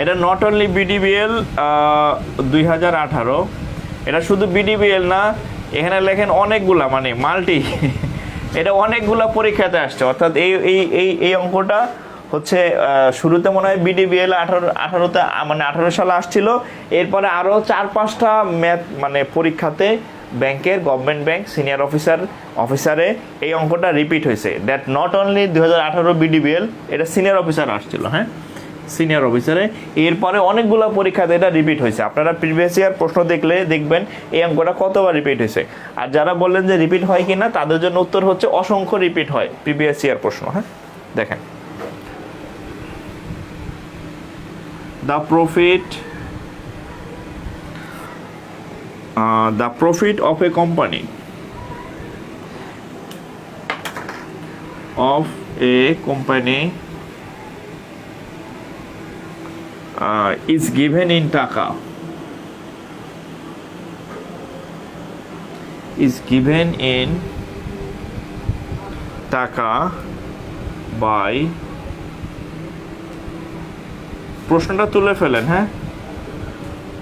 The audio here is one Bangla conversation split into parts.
এটা নট অনলি বিডিবিএল দুই হাজার আঠারো। এটা শুধু বিডিবিএল না, এখানে লেখেন অনেকগুলা মানে মাল্টি। এটা অনেকগুলা পরীক্ষাতে আসছে। অর্থাৎ এই এই এই এই অঙ্কটা হচ্ছে শুরুতে মনে হয় বিডিবিএল আঠারো, আঠারোতে মানে আঠারো সালে আসছিল। এরপরে আরও চার, পাঁচটা ম্যাথ মানে পরীক্ষাতে ব্যাংকের, গভর্নমেন্ট ব্যাংক, সিনিয়র অফিসার, অফিসারে এই অঙ্কটা রিপিট হয়েছে। দ্যাট নট অনলি দু হাজার আঠারো বিডিবিএল এটা সিনিয়র অফিসার আসছিল হ্যাঁ? সিনিয়র অফিসারে এরপরে অনেকগুলো পরীক্ষাতে এটা রিপিট হয়েছে। আপনারা প্রিভিয়াস ইয়ার প্রশ্ন দেখলে দেখবেন এই অঙ্কটা কতবার রিপিট হয়েছে। আর যারা বললেন যে রিপিট হয় কি না তাদের জন্য উত্তর হচ্ছে অসংখ্য রিপিট হয় প্রিভিয়াস ইয়ার প্রশ্ন হ্যাঁ? দেখেন। Profit uh, the profit of a company of a company is given in taka is given in taka by প্রশ্নটা তুলে ফেলেন হ্যাঁ?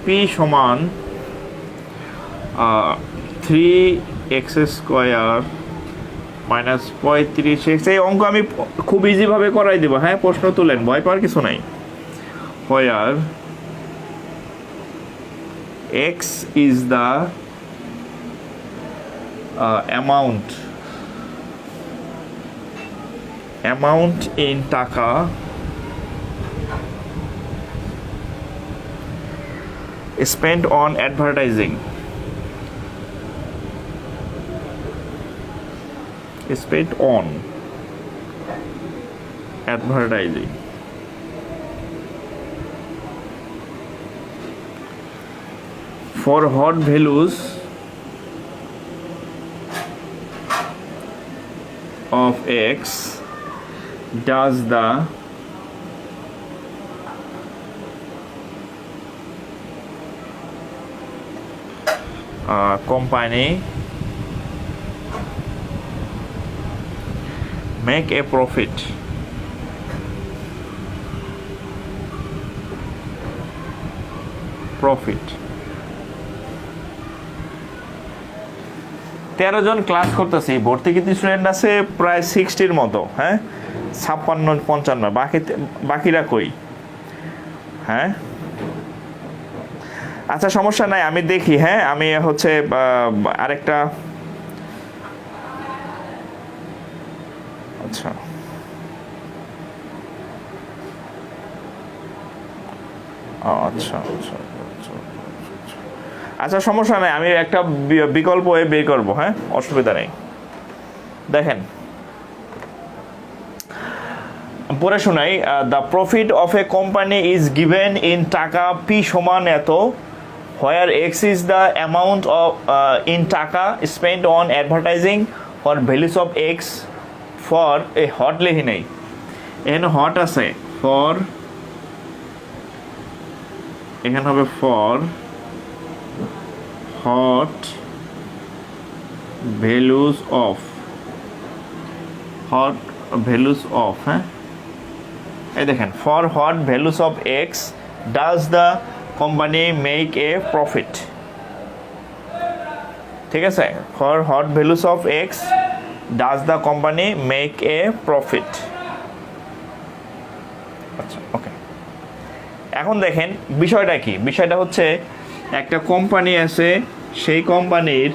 পি সমান থ্রি এক্স স্কোয়ার মাইনাস পঁয়ত্রিশ এক্স এই অঙ্ক আমি খুব ইজিভাবে করাই দেবো হ্যাঁ? প্রশ্ন তুলেন, ভয় পাওয়ার কিছু নাই। Where X is the amount amount in taka spent on advertising spent on advertising for hot values of x does the uh, company make a profit profit তেরো জন ক্লাস করতেছি ভর্তি কিন্তু স্টুডেন্ট আছে প্রায় সিক্সটির মতো হ্যাঁ? ছাপ্পান্ন পঞ্চান্ন বাকি বাকিরা কই? হ্যাঁ? আচ্ছা সমস্যা নাই আমি দেখি হ্যাঁ? আমি হচ্ছে আরেকটা আচ্ছা। আচ্ছা, আচ্ছা। আচ্ছা সমস্যা নাই, আমি একটা বিকল্প ওয়ে বের করব হ্যাঁ? অসুবিধা নেই। দেখেন পরে শোনাই the profit of a company is given in taka P সমান এত where X is the amount of in taka spend on advertising for values of X for a what Lehi নেই। এখানে হট আছে ফর এখানে হবে for what values of what values of হ্যাঁ? এই দেখেন for what values of X does the company make a profit ঠিক আছে? For what values of X does the company make a profit আচ্ছা ওকে এখন দেখেন, বিষয়টা কি? বিষয়টা হচ্ছে একটা কোম্পানি আছে, সেই কোম্পানির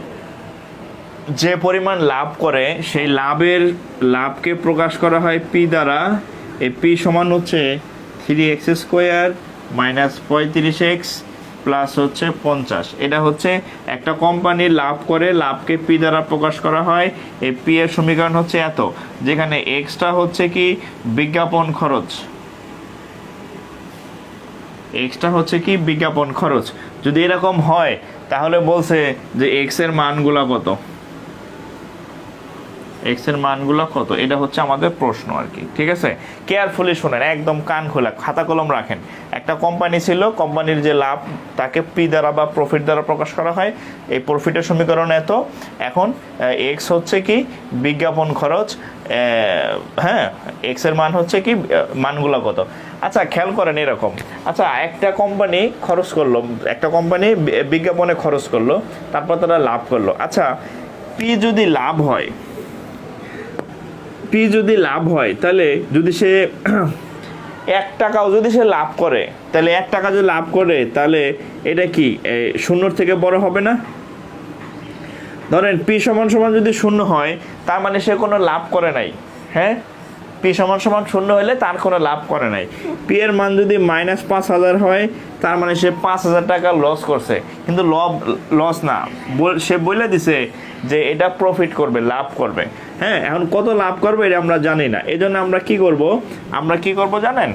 যে পরিমাণ লাভ করে, সেই লাভের লাভকে প্রকাশ করা হয় পি দ্বারা। এই পি সমান হচ্ছে থ্রি এক্স স্কোয়ার মাইনাস পঁয়ত্রিশ এক্স প্লাস হচ্ছে পঞ্চাশ। এটা হচ্ছে একটা কোম্পানি লাভ করে, লাভকে পি দ্বারা প্রকাশ করা হয়। এই পি এর সমীকরণ হচ্ছে এত। যেখানে এক্সটা হচ্ছে কি? বিজ্ঞাপন খরচ। এক্সট্রা হচ্ছে কি বিজ্ঞাপন খরচ। যদি এরকম হয়, তাহলে বলছে যে এক্সের মানগুলা কত? এক্সের মানগুলো কত? এটা হচ্ছে আমাদের প্রশ্ন আর কি, ঠিক আছে? কেয়ারফুলি শুনেন, একদম কান খোলা, খাতা কলম রাখেন। একটা কোম্পানি ছিল কোম্পানির যে লাভ, তাকে পি দ্বারা বা প্রফিট দ্বারা প্রকাশ করা হয়। এই প্রফিটের সমীকরণ এত। এখন এক্স হচ্ছে কি বিজ্ঞাপন খরচ হ্যাঁ এক্সের মান হচ্ছে কি মানগুলো কত? আচ্ছা খেয়াল করেন এরকম। আচ্ছা একটা কোম্পানি খরচ করল, একটা কোম্পানি বিজ্ঞাপনে খরচ করল, তারপর তারা লাভ করল। আচ্ছা পি যদি লাভ হয়, পি যদি লাভ হয়, তাহলে যদি সে এক টাকাও যদি সে লাভ করে, তাহলে এক টাকা যদি লাভ করে, তাহলে এটা কি শূন্যর থেকে বড় হবে না? ধরেন, পি সমান সমান যদি শূন্য হয়, তার মানে সে কোনো লাভ করে নাই হ্যাঁ? পি সমান সমান শূন্য হলে তার কোনো লাভ করে নাই। পি এর মান যদি মাইনাস পাঁচ হাজার হয়, তার মানে সে পাঁচ হাজার টাকা লস করছে। কিন্তু লব লস না। সে বলে দিছে যে এটা প্রফিট করবে, লাভ করবে। হ্যাঁ এখন কত লাভ করবে এটা আমরা জানি না। এই জন্য আমরা কি করব? আমরা কি করব জানেন?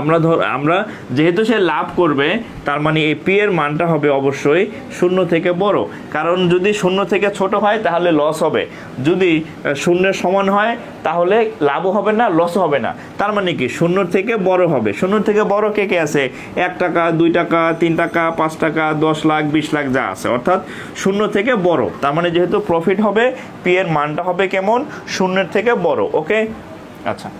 আমরা ধর, আমরা যেহেতু সে লাভ করবে, তার মানে এই পি এর মানটা হবে অবশ্যই শূন্য থেকে বড়। কারণ যদি শূন্য থেকে ছোট হয়, তাহলে লস হবে। যদি শূন্যের সমান হয়, তাহলে লাভও হবে না লসও হবে না। তার মানে কি? শূন্য থেকে বড় হবে। শূন্য থেকে বড় কে কে আছে? এক টাকা, দুই টাকা, তিন টাকা, পাঁচ টাকা, দশ লাখ, বিশ লাখ যা আছে। অর্থাৎ শূন্য থেকে বড়। তার মানে যেহেতু প্রফিট হবে পি এর মানটা হবে কেমন? শূন্যের থেকে বড়। ওকে আচ্ছা।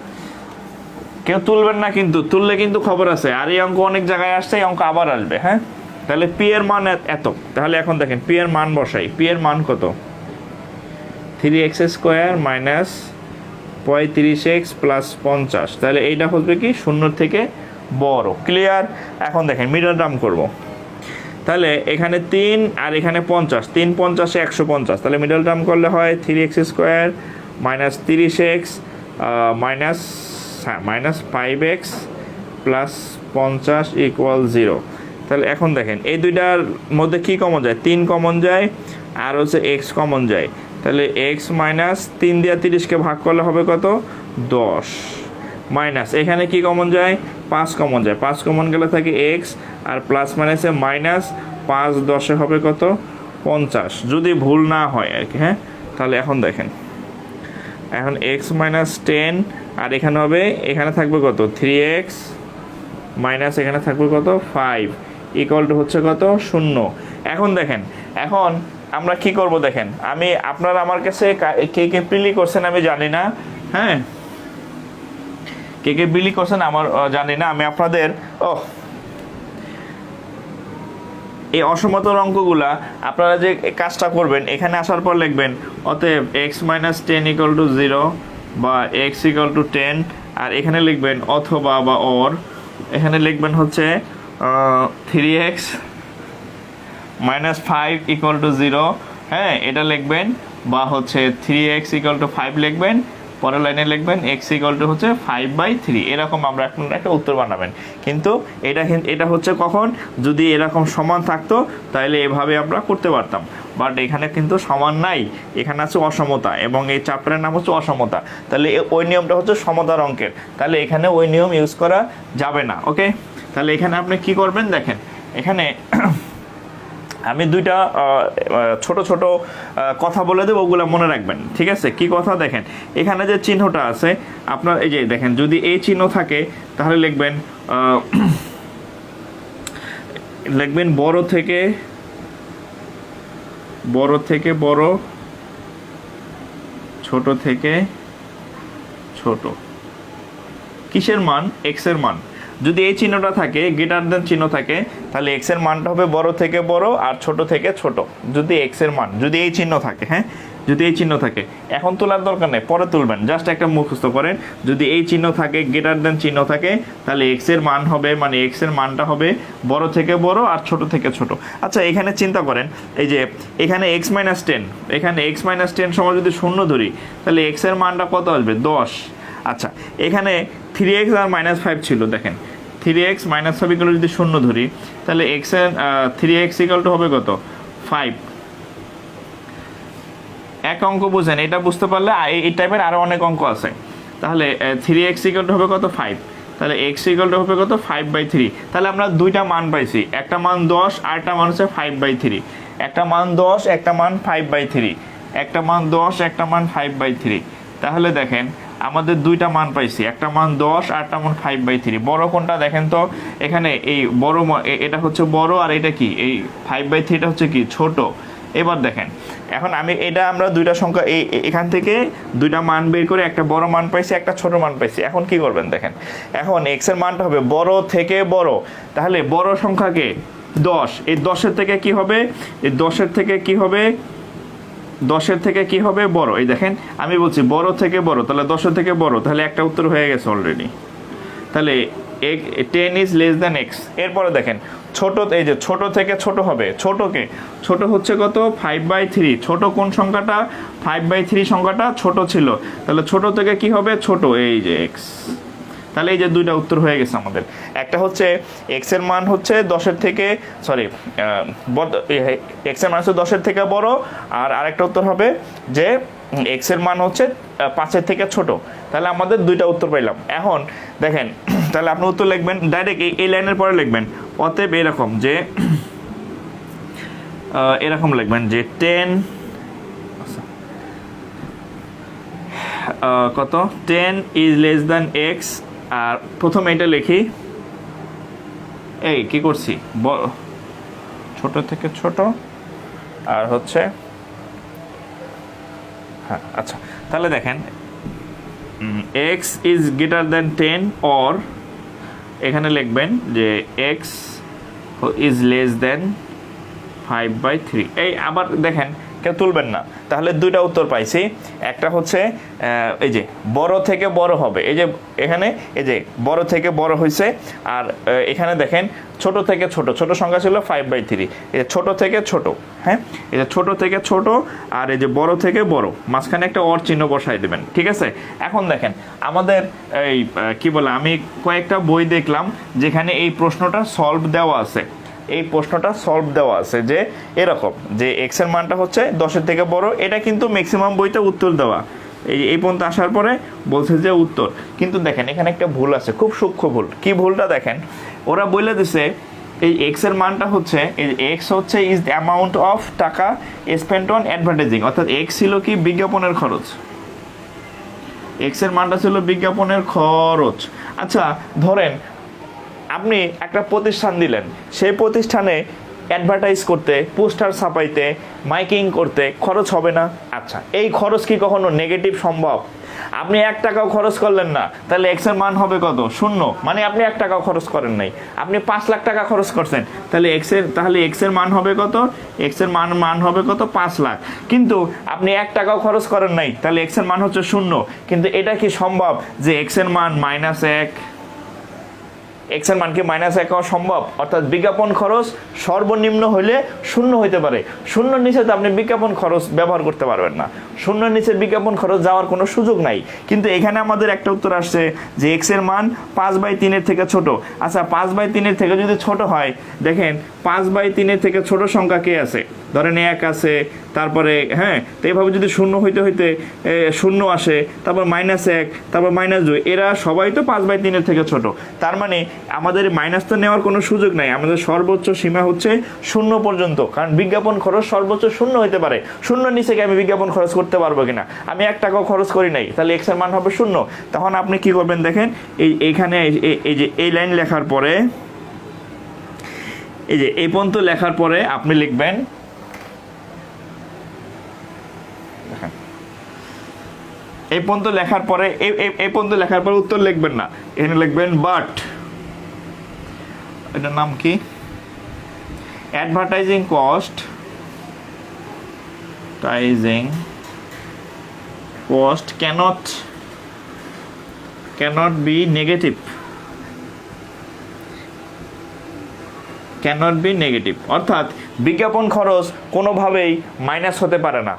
কেউ তুলবেন না কিন্তু, তুললে কিন্তু খবর আছে। আর এই অঙ্ক অনেক জায়গায় আসছে, এই অঙ্ক আবার আসবে হ্যাঁ? তাহলে পি এর মান এত- তাহলে এখন দেখেন, পি এর মান বসাই। পি এর মান কত? থ্রি এক্স স্কোয়ার মাইনাস পঁয়ত্রিশ এক্স প্লাস পঞ্চাশ। তাহলে এইটা হচ্ছে কি? শূন্য থেকে বড়। ক্লিয়ার? এখন দেখেন, মিডল টার্ম করব। তাহলে এখানে তিন আর এখানে পঞ্চাশ। তিন পঞ্চাশে একশো পঞ্চাশ। তাহলে মিডল টার্ম করলে হয় থ্রি এক্স স্কোয়ার মাইনাস তিরিশ X minus minus five X plus পঞ্চাশ ইকুয়াল জিরো তাহলে এখন দেখেন, এই দুইটার মধ্যে কি কমন যায়? তিন কমন যায়, আর হচ্ছে এক্স কমন যায়। তাহলে এক্স মাইনাস তিন দিয়ে তিরিশকে ভাগ করলে হবে কত? দশ। মাইনাস এখানে কি কমন যায়? পাঁচ কমন যায়। পাঁচ কমন গেলে থাকে এক্স আর প্লাস মাইনাসে মাইনাস পাঁচ দশে হবে কত? পঞ্চাশ। যদি ভুল না হয় আর কি হ্যাঁ? তাহলে এখন দেখেন, এখন এক্স মাইনাস টেন আর এখানে হবে, এখানে থাকবে কত? থ্রি এক্স মাইনাস এখানে থাকবে কত? ফাইভ ইকুয়াল টু হচ্ছে কত? শূন্য। এখন দেখেন, এখন আমরা কি করব দেখেন? আমি, আপনারা আমার কাছে কা- কে প্রিলি করছেন আমি জানি না হ্যাঁ? কে কে বিলি করছেন আমার জানি না, আমি আপনাদের, ও। এই অসমতল অঙ্কগুলা আপনারা যে কাজটা করবেন, এখানে আসার পর লিখবেন, অতএব X minus ten equal to zero বা এক্স ইকাল টু টেন আর এখানে লিখবেন অথবা বা অর এখানে লিখবেন হচ্ছে three X minus five equal to zero হ্যাঁ এটা লিখবেন, বা হচ্ছে three X equal to five লিখবেন, পরের লাইনে লিখবেন এক্স ইকুয়াল টু হচ্ছে ফাইভ বাই থ্রি এরকম আমরা এখন একটা উত্তর বানাবেন। কিন্তু এটা এটা হচ্ছে কখন? যদি এরকম সমান থাকতো তাহলে এভাবে আমরা করতে পারতাম। বাট এখানে কিন্তু সমান নাই। এখানে আছে অসমতা এবং এই চ্যাপ্টারের নাম হচ্ছে অসমতা। তাহলে ওই নিয়মটা হচ্ছে সমতার অঙ্কের। তাহলে এখানে ওই নিয়ম ইউজ করা যাবে না ওকে তাহলে এখানে আপনি কি করবেন দেখেন, এখানে আমি দুইটা ছোট ছোট কথা বলে দেবো, ওগুলো মনে রাখবেন, ঠিক আছে? কি কথা? দেখেন, এখানে যে চিহ্নটা আছে, আপনার এই যে দেখেন, যদি এই চিহ্ন থাকে, তাহলে লিখবেন লিখবেন বড় থেকে বড় থেকে বড়, ছোট থেকে ছোট। কিসের মান? এক্সের মান। যদি এই চিহ্নটা থাকে গ্রেটার দেন চিহ্ন থাকে, তাহলে এক্সের মানটা হবে বড় থেকে বড় আর ছোট থেকে ছোট। যদি এক্সের মান, যদি এই চিহ্ন থাকে হ্যাঁ? যদি এই চিহ্ন থাকে। এখন তোলার দরকার নেই, পরে তুলবেন। জাস্ট একটা মুখস্থ করেন। যদি এই চিহ্ন থাকে গ্রেটার দেন চিহ্ন থাকে, তাহলে এক্সের মান হবে মানে এক্সের মানটা হবে বড় থেকে বড় আর ছোট থেকে ছোট। আচ্ছা এখানে চিন্তা করেন, এই যে এখানে এক্স মাইনাস টেন এখানে এক্স মাইনাস টেন সময় যদি শূন্য ধরি, তাহলে এক্সের মানটা কত আসবে? দশ। আচ্ছা এখানে থ্রি এক্স আর মাইনাস ফাইভ ছিল, দেখেন। থ্রি এক্স মাইনাস ফাইভ যদি শূন্য ধরি, তাহলে এক্সের থ্রি এক্স ইকুয়াল টু হবে কত? ফাইভ এক অঙ্ক বুঝেন, এটা বুঝতে পারলে এই টাইপের আরও অনেক অঙ্ক আছে। তাহলে থ্রি এক্স ইকুয়াল টু হবে কত? ফাইভ তাহলে এক্স ইকুয়াল টু হবে কত? ফাইভ বাই থ্রি তাহলে আমরা দুইটা মান পাইছি, একটা মান দশ, আর একটা মান হচ্ছে ফাইভ বাই থ্রি একটা মান দশ, একটা মান ফাইভ বাই থ্রি একটা মান দশ, একটা মান ফাইভ বাই থ্রি তাহলে দেখেন, আমাদের দুইটা মান পাইছি, একটা মান দশ, আর একটা মান ফাইভ বাই থ্রি বড় কোনটা দেখেন তো? এখানে এই বড় এটা হচ্ছে বড়, আর এটা কি? এই ফাইভ বাই থ্রিটা হচ্ছে কি? ছোট। এবার দেখেন, এখন আমি এটা আমরা দুইটা সংখ্যা, এই এখান থেকে দুইটা মান বের করে একটা বড় মান পাইছি, একটা ছোট মান পাইছি। এখন কি করবেন দেখেন, এখন এক্সের মানটা হবে বড় থেকে বড়। তাহলে বড় সংখ্যাকে দশ, এই দশের থেকে কি হবে? এই দশের থেকে কি হবে? দশের থেকে কি হবে? বড়। এই দেখেন, আমি বলছি বড় থেকে বড়, তাহলে দশের থেকে বড়, তাহলে একটা উত্তর হয়ে গেছে অলরেডি তাহলে ten is less than X এরপরে দেখেন ছোট, এই যে ছোট থেকে ছোট হবে। ছোটকে ছোট হচ্ছে কত? ফাইভ বাই থ্রি ছোট কোন সংখ্যাটা? ফাইভ বাই থ্রি সংখ্যাটা ছোট ছিল। তাহলে ছোট থেকে কি হবে? ছোট। এই যে এক্স তাহলে এই যে দুইটা উত্তর হয়ে গেছে আমাদের। একটা হচ্ছে এক্সের মান হচ্ছে দশের থেকে সরি এক্সের মান হচ্ছে দশের থেকে বড়, আর আরেকটা উত্তর হবে যে এক্সের মান হচ্ছে পাঁচের থেকে ছোট। তাহলে আমাদের দুইটা উত্তর পাইলাম। এখন দেখেন, তাহলে আপনি উত্তর লিখবেন ডাইরেক্ট এই লাইনের পরে লিখবেন। অতএব এরকম যে এরকম লিখবেন যে টেন কত? Ten is less than X আর প্রথম এটা লিখি। এই, কি করছি? ছোট থেকে ছোট, আর হচ্ছে হ্যাঁ আচ্ছা। তাহলে দেখেন X is greater than ten or এখানে লিখবেন যে X is less than five by three এই আবার দেখেন কেউ তুলবেন না। তাহলে দুইটা উত্তর পাইছি। একটা হচ্ছে এই যে বড় থেকে বড় হবে। এই যে এখানে, এই যে বড় থেকে বড় হয়েছে আর এখানে দেখেন, ছোট থেকে ছোট ছোট সংখ্যা ছিল ফাইভ বাই থ্রি এই যে ছোট থেকে ছোট হ্যাঁ? এই যে ছোট থেকে ছোট, আর এই যে বড় থেকে বড়। মাঝখানে একটা অর চিহ্ন বসাই দেবেন, ঠিক আছে? এখন দেখেন, আমাদের এই কি বলে, আমি কয়েকটা বই দেখলাম, যেখানে এই প্রশ্নটা সলভ দেওয়া আছে। এই প্রশ্নটা সলভ দেওয়া আছে যে এরকম, যে এক্সের মানটা হচ্ছে দশের থেকে বড়, এটা কিন্তু ম্যাক্সিমাম বইতে উত্তর দেওয়া। এই এই পর্যন্ত আসার পরে বলছে যে উত্তর। কিন্তু দেখেন, এখানে একটা ভুল আছে, খুব সূক্ষ্ম ভুল। কি ভুলটা দেখেন? ওরা বলে দিছে, এই এক্সের মানটা হচ্ছে, এই এক্স হচ্ছে is the amount of taka spent on advertising অর্থাৎ এক্স ছিল কি বিজ্ঞাপনের খরচ। এক্সের মানটা ছিল বিজ্ঞাপনের খরচ। আচ্ছা ধরেন আপনি একটা প্রতিষ্ঠান দিলেন। সেই প্রতিষ্ঠানে অ্যাডভার্টাইজ করতে পোস্টার ছাপাইতে মাইকিং করতে খরচ হবে না? আচ্ছা এই খরচ কি কখনো নেগেটিভ সম্ভব? আপনি এক টাকাও খরচ করলেন না। তাহলে এক্সের মান হবে কত? শূন্য। মানে আপনি এক টাকাও খরচ করেন নাই। আপনি পাঁচ লাখ টাকা খরচ করছেন। তাহলে এক্সের তাহলে এক্সের মান হবে কত? এক্সের মান মান হবে কত? পাঁচ লাখ। কিন্তু আপনি এক টাকাও খরচ করেন নাই। তাহলে এক্সের মান হচ্ছে শূন্য। কিন্তু এটা কি সম্ভব যে এক্সের মান মাইনাস এক? এক্সের মানকে মাইনাস এক হওয়া সম্ভব। অর্থাৎ বিজ্ঞাপন খরচ সর্বনিম্ন হলে শূন্য হইতে পারে। শূন্য নিচে তো আপনি বিজ্ঞাপন খরচ ব্যবহার করতে পারবেন না। শূন্য নিচে বিজ্ঞাপন খরচ যাওয়ার কোনো সুযোগ নাই। কিন্তু এখানে আমাদের একটা উত্তর আসছে যে এক্সের মান পাঁচ বাই তিনের থেকে ছোট। আচ্ছা পাঁচ বাই তিনের থেকে যদি ছোট হয়, দেখেন পাঁচ বাই তিনের থেকে ছোট সংখ্যা কে আছে? ধরেন এক আছে, তারপরে হ্যাঁ তো এইভাবে যদি শূন্য হইতে হইতে শূন্য আসে, তারপর মাইনাস এক, তারপর মাইনাস দুই, এরা সবাই তো পাঁচ বাই তিনের থেকে ছোট। তার মানে আমাদের মাইনাস তো নেওয়ার কোনো সুযোগ নাই। আমাদের সর্বোচ্চ সীমা হচ্ছে শূন্য পর্যন্ত। কারণ বিজ্ঞাপন খরচ সর্বোচ্চ শূন্য হতে পারে। শূন্য নিচে আমি বিজ্ঞাপন খরচ করতে পারব কিনা? আমি এক টাকাও খরচ করি নাই। তাহলে এক্সের মান হবে শূন্য। তখন আপনি কি করবেন দেখেন, এই এইখানে এই- যে এই লাইন লেখার পরে, এই যে এই পর্যন্ত লেখার পরে আপনি লিখবেন এই পর্যন্ত লেখার পরে, এই পর্যন্ত লেখার পরে উত্তর লিখবেন না। এখানে লিখবেন বাট এটার নাম কি? Advertising cost টাইজিং cost can't can't be negative can't be negative অর্থাৎ বিজ্ঞাপন খরচ কোনোভাবেই মাইনাস হতে পারে না।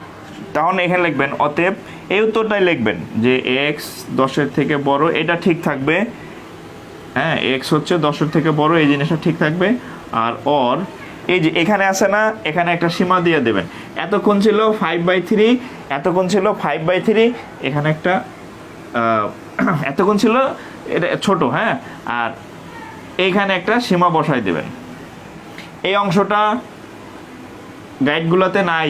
তখন এখানে লিখবেন, অতএব এই উত্তরটাই লিখবেন যে এক্স দশের থেকে বড়, এটা ঠিক থাকবে হ্যাঁ এক্স হচ্ছে দশের থেকে বড়, এই জিনিসটা ঠিক থাকবে। আর অর এই যে এখানে আছে না, এখানে একটা সীমা দিয়ে দেবেন। এতক্ষণ ছিল ফাইভ বাই থ্রি এতক্ষণ ছিল ফাইভ বাই থ্রি এখানে একটা এতক্ষণ ছিল, এটা ছোট হ্যাঁ? আর এইখানে একটা সীমা বসাই দেবেন। এই অংশটা গাইডগুলোতে নাই।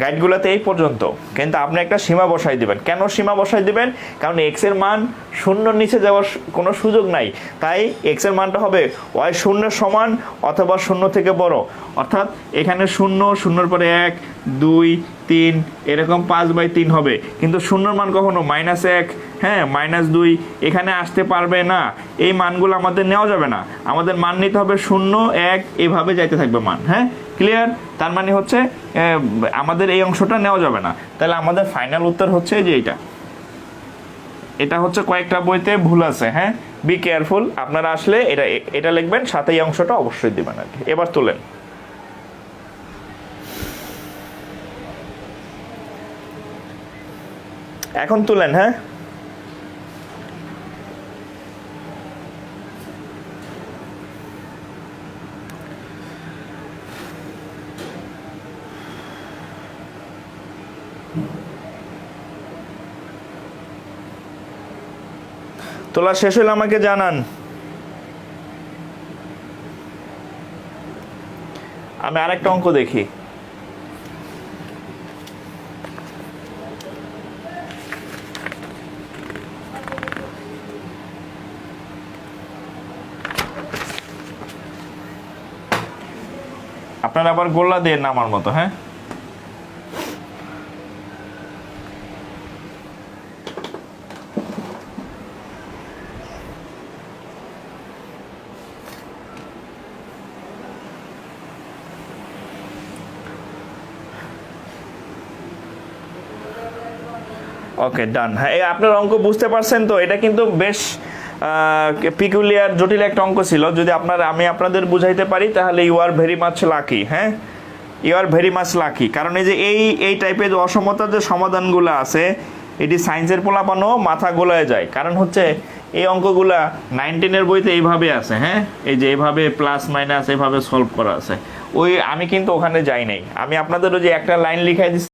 গাইডগুলোতে এই পর্যন্ত। কিন্তু আপনি একটা সীমা বসাই দিবেন। কেন সীমা বসাই দিবেন? কারণ এক্সের মান শূন্যর নিচে যাওয়ার কোনো সুযোগ নাই। তাই এক্সের মানটা হবে ওয়াই শূন্যের সমান অথবা শূন্য থেকে বড়। অর্থাৎ এখানে শূন্য, শূন্যর পরে এক, দুই, তিন, এরকম পাঁচ বাই তিন হবে। কিন্তু শূন্যর মান কখনো মাইনাস এক হ্যাঁ মাইনাস দুই, এখানে আসতে পারবে না। এই মানগুলো আমাদের নেওয়া যাবে না। আমাদের মান নিতে হবে শূন্য, এক, এভাবে যাইতে থাকবে মান হ্যাঁ? ক্লিয়ার তার মানে হচ্ছে আমাদের এই অংশটা নেওয়া যাবে না। তাহলে আমাদের ফাইনাল উত্তর হচ্ছে যে এইটা। এটা হচ্ছে কয়েকটা বইতে ভুল আছে হ্যাঁ? বি কেয়ারফুল আপনারা আসলে এটা এটা লিখবেন, সাথে এই অংশটা অবশ্যই দিবেন আর কি। এবার তোলেন। এখন তুলেন হ্যাঁ? তোলা শেষ হলে আমাকে জানান। আমি আরেকটা অঙ্ক দেখি। আপনারা আবার গোল্লা দিয়ে নামার মতো হ্যাঁ? ওকে ডান হ্যাঁ এই আপনার অঙ্ক বুঝতে পারছেন তো? এটা কিন্তু বেশ পিকুলিয়ার জটিল একটা অঙ্ক ছিল। যদি আপনার, আমি আপনাদের বুঝাইতে পারি, তাহলে you are very much lucky হ্যাঁ? You are very much lucky কারণ এই যে এই এই টাইপের যে অসমতার যে সমাধানগুলো আছে, এটি সায়েন্সের পোলাপানো মাথা গোলায় যায়। কারণ হচ্ছে, এই অঙ্কগুলা নাইনটিনের বইতে এইভাবে আছে হ্যাঁ? এই যে এইভাবে প্লাস মাইনাস এইভাবে সলভ করা আছে। ওই, আমি কিন্তু ওখানে যাই নাই। আমি আপনাদের ওই যে একটা লাইন লিখাই দিচ্ছি